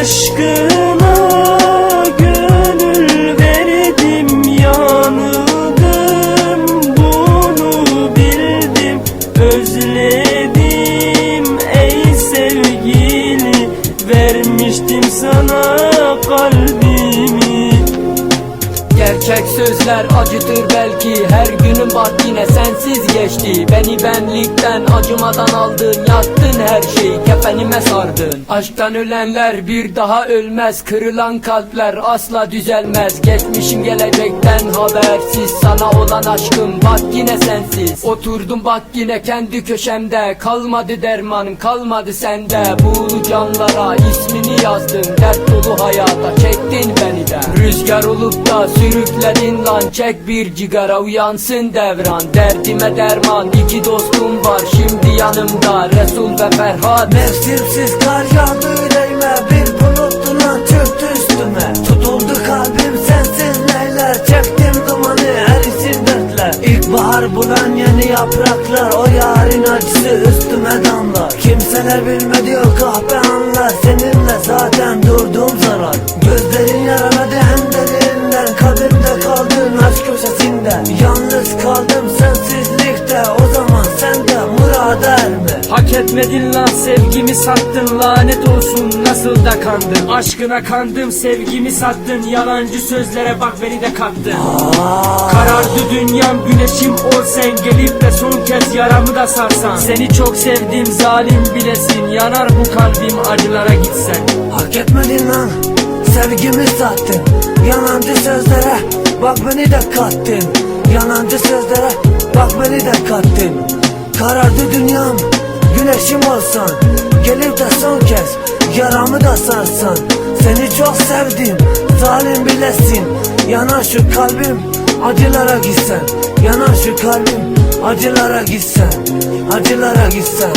Aşkına özledim ey sevgili vermiştim sana kalbimi. Gerçek sözler acıtır belki Her günüm bak yine sensiz geçti. Beni benlikten acımadan aldın Yaktın her şeyi kefenime sardın. Aşktan ölenler bir daha ölmez Kırılan kalpler asla düzelmez. Geçmişim gelecekten habersiz Sana olan aşkım bak yine sensiz. Oturdum bak yine kendi köşemde Kalmadı dermanım kalmadı sende. Buğulu camlara ismini yazdım Dert dolu hayata çektin beni de. Rüzgar olup da sürükledin lan Çek bir cigara uyansın devran. Derdime derman iki dostum var Şimdi yanımda Resul ve Ferhat. Mevsimsiz kar yağdı bulan yeni yapraklar O yarın acısı üstüme damlar. Kimseler bilmedi o kahpe anlar Seninle zaten durdum zarar sensizlikte O zaman sen de murada erme Hak etmedin lan sevgimi sattın lanet olsun nasıl da kandın? Aşkına kandım sevgimi sattın yalancı sözlere bak beni de kattın. Karardı dünyam güneşim ol sen gelip de son kez yaramı da sarsan. Seni çok sevdim zalim bilesin yanar bu kalbim acılara gitsen. Hak etmedin lan Sevgimi sattın. Yalancı sözlere Bak beni de kattın. Yalancı sözlere Bak beni de kattın Karardı dünyam Güneşim olsan. Gelip de son kez Yaramı da sarsan. Seni çok sevdim Zalim bilesin. Yanar şu kalbim Acılara gitsen. Yanar şu kalbim Acılara gitsen. Acılara gitsen.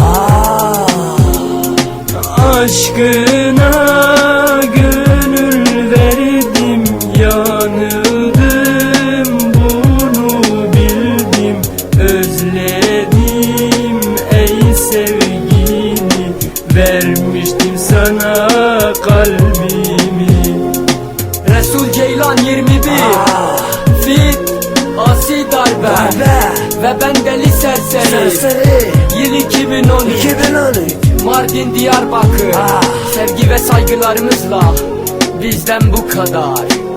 Aa. Aşkına özledim ey sevgili vermiştim sana kalbimi. Resul Ceylan 21 Fit Asi Darbe Darbe. Ve ben deli serseri Serseri Yıl 2013 2013 Mardin Diyarbakır. Ah. Sevgi ve saygılarımızla Bizden bu kadar